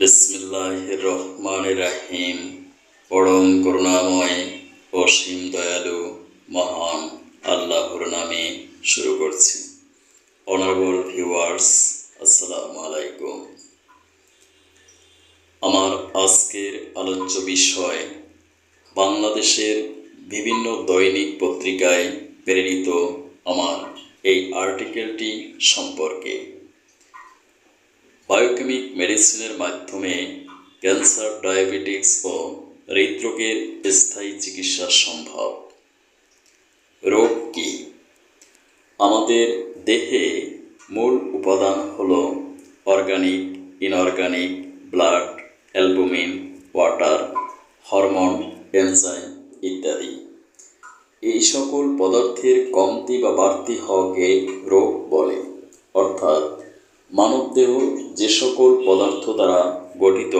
বিসমিল্লাহ রহমান রাহিম। পরম করুণাময়, অসীম দয়ালু, মহান আল্লাহর নামে শুরু করছি। অনারেবল ভিউয়ার্স আসসালামু আলাইকুম। আমার আজকের আলোচ্য বিষয়, বাংলাদেশের বিভিন্ন দৈনিক পত্রিকায় প্রেরিত আমার এই আর্টিকেলটি সম্পর্কে। বায়োকেমিক মেডিসিনের মাধ্যমে ক্যান্সার ডায়াবেটিক্স ও হৃদরোগের স্থায়ী চিকিৎসা সম্ভব। রোগ কি? আমাদের দেহে মূল উপাদান হল organic, inorganic, blood, albumin, water, hormone, enzyme ইত্যাদি। এই সকল পদার্থের কমতি বা বাড়তি হওয়াকে রোগ বলে, অর্থাৎ মানবদেহ যে সকল পদার্থ দ্বারা গঠিত,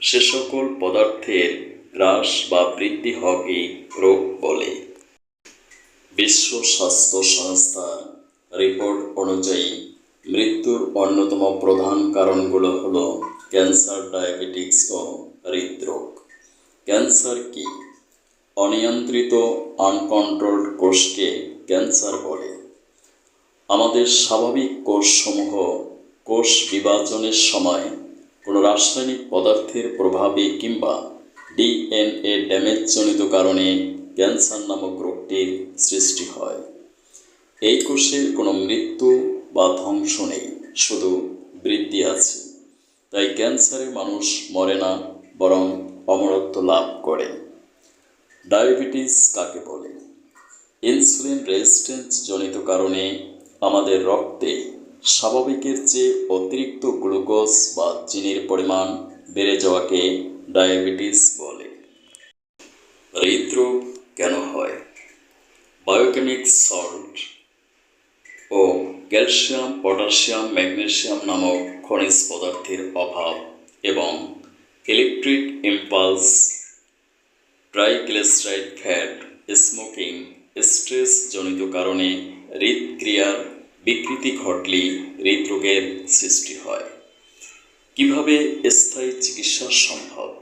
সে সকল পদার্থের হ্রাস বা বৃদ্ধি হওয়াকে রোগ বলে। বিশ্ব স্বাস্থ্য সংস্থার রিপোর্ট অনুযায়ী, মৃত্যুর অন্যতম প্রধান কারণগুলো হল ক্যান্সার ডায়াবেটিক্স ও হৃদরোগ। ক্যান্সার কি? অনিয়ন্ত্রিত, আনকন্ট্রোলড কোষকে ক্যান্সার বলে। আমাদের স্বাভাবিক কোষসমূহ কোষ বিভাজনের সময় কোনো রাসায়নিক পদার্থের প্রভাবে কিংবা ডিএনএ ড্যামেজজনিত কারণে ক্যান্সার নামক রোগটির সৃষ্টি হয়। এই কোষের কোনো মৃত্যু বা ধ্বংস নেই, শুধু বৃদ্ধি আছে। তাই ক্যান্সারে মানুষ মরে না, বরং অমরত্ব লাভ করে। ডায়াবেটিস কাকে বলে? ইনসুলিন রেজিস্ট্যান্স জনিত কারণে আমাদের রক্তে স্বাভাবিকের চেয়ে অতিরিক্ত গ্লুকোজ বা চিনির পরিমাণ বেড়ে যাওয়াকে ডায়াবেটিস বলে। হৃদরোগ কেন হয়? বায়োকেমিক সল্ট ও ক্যালসিয়াম, পটাশিয়াম, ম্যাগনেসিয়াম নামক খনিজ পদার্থের অভাব এবং electric impulse, triglyceride fat, smoking, stress জনিত কারণে হৃদক্রিয়ার বিকৃতি ঘটলেই হৃদরোগের সৃষ্টি হয়। কীভাবে স্থায়ী চিকিৎসা সম্ভব?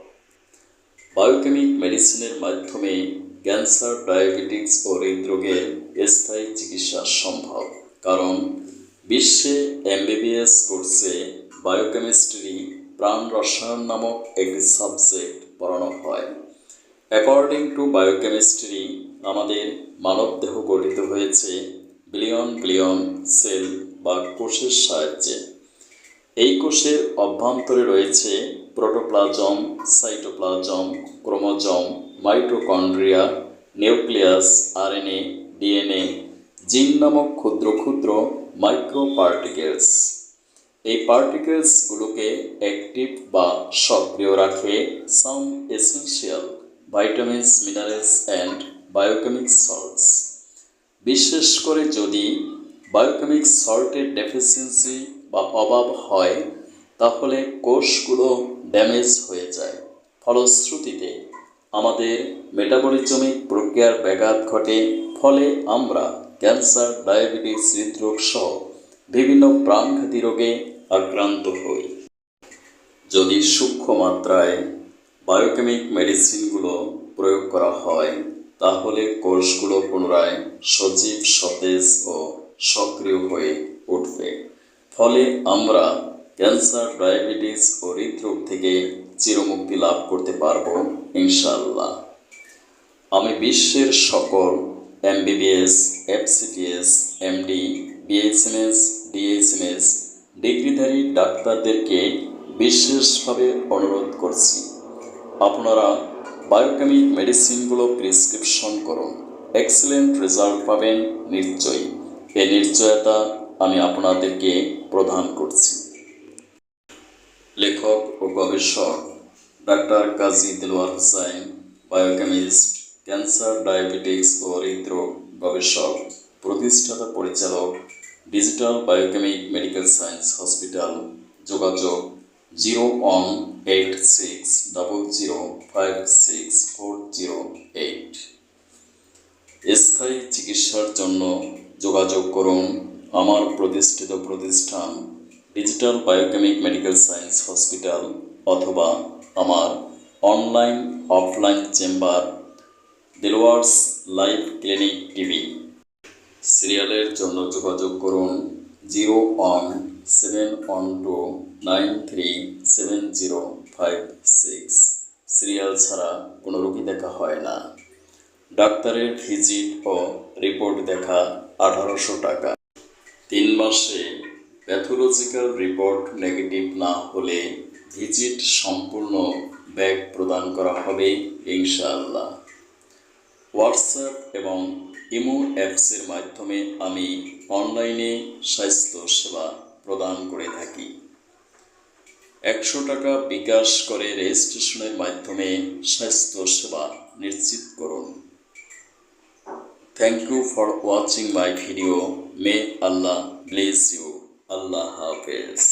বায়োকেমিক মেডিসিনের মাধ্যমে ক্যান্সার ডায়াবেটিক্স ও হৃদরোগের স্থায়ী চিকিৎসা সম্ভব। কারণ বিশ্বে এমবিবিএস কোর্সে বায়োকেমিস্ট্রি প্রাণ রসায়ন নামক একটি সাবজেক্ট পড়ানো হয়। অ্যাকর্ডিং টু বায়োকেমিস্ট্রি আমাদের মানবদেহ গঠিত হয়েছে বিলিয়ন বিলিয়ন সেল বা কোষের সাহায্যে। এই কোষের অভ্যন্তরে রয়েছে protoplasm, cytoplasm, chromosome, mitochondria, nucleus, RNA, DNA, gene নামক ক্ষুদ্র ক্ষুদ্র মাইক্রো পার্টিকেলস এই পার্টিকেলসগুলোকে অ্যাক্টিভ বা সক্রিয় রাখে some essential vitamins, minerals and biochemic salts. বিশেষ করে যদি বায়োকেমিক সল্টের ডেফিসিয়েন্সি বা অভাব হয়, তাহলে কোষগুলো ড্যামেজ হয়ে যায়। ফলশ্রুতিতে, আমাদের মেটাবলিজমিক প্রক্রিয়ার ব্যাঘাত ঘটে, ফলে আমরা ক্যান্সার, ডায়াবেটিস হৃদরোগ সহ বিভিন্ন প্রাণঘাতী রোগে আক্রান্ত হই। যদি সূক্ষ্ম মাত্রায় বায়োকেমিক মেডিসিনগুলো প্রয়োগ করা হয়, তাহলে কোষগুলো পুনরায় সজীব সতেজ ও সক্রিয় হয়ে উঠবে। ফলে আমরা ক্যান্সার, ডায়াবেটিস ও হৃদরোগ থেকে চিরমুক্তি লাভ করতে পারব ইনশাল্লাহ আমি বিশ্বের সকল MBBS, FCTS, MD BSMS DSMS ডিগ্রিধারী ডাক্তারদেরকে বিশেষভাবে অনুরোধ করছি। আপনারা বায়োকেমিক মেডিসিনগুলো প্রেসক্রিপশন করুন। এক্সেলেন্ট রেজাল্ট পাবেন নিশ্চয়ই। এই নিশ্চয়তা আমি আপনাদেরকে প্রদান করছি। লেখক ও গবেষক doctor Kazi Dilwar Hussain biochemist cancer diabetics ও হৃদরোগ গবেষক, প্রতিষ্ঠাতা পরিচালক digital biochemic medical science hospital যোগাযোগ zero one eight six double zero five six four zero eight. স্থায়ী চিকিৎসার জন্য যোগাযোগ করুন আমার প্রতিষ্ঠিত প্রতিষ্ঠান digital biochemic medical science hospital অথবা আমার online offline chamber Dilwar's life clinic TV. সিরিয়ালের জন্য যোগাযোগ করুন zero one seven one two nine three seven zero five six. Serial ছাড়া কোনো রোগী দেখা হয় না। ডাক্তারের ভিজিট ও রিপোর্ট দেখা আঠারোশো টাকা। তিন মাসে প্যাথোলজিক্যাল রিপোর্ট নেগেটিভ না হলে ভিজিট সম্পূর্ণ ব্যাগ প্রদান করা হবে ইনশাআল্লাহ। হোয়াটসঅ্যাপ এবং ইমো অ্যাপসের মাধ্যমে আমি অনলাইনে স্বাস্থ্য সেবা প্রদান করে থাকি। একশো টাকা বিকাশ করে রেজিস্ট্রেশনের মাধ্যমে স্বাস্থ্য সেবা নিশ্চিত করুন। Thank you for watching my video may Allah bless you Allah হাফেজ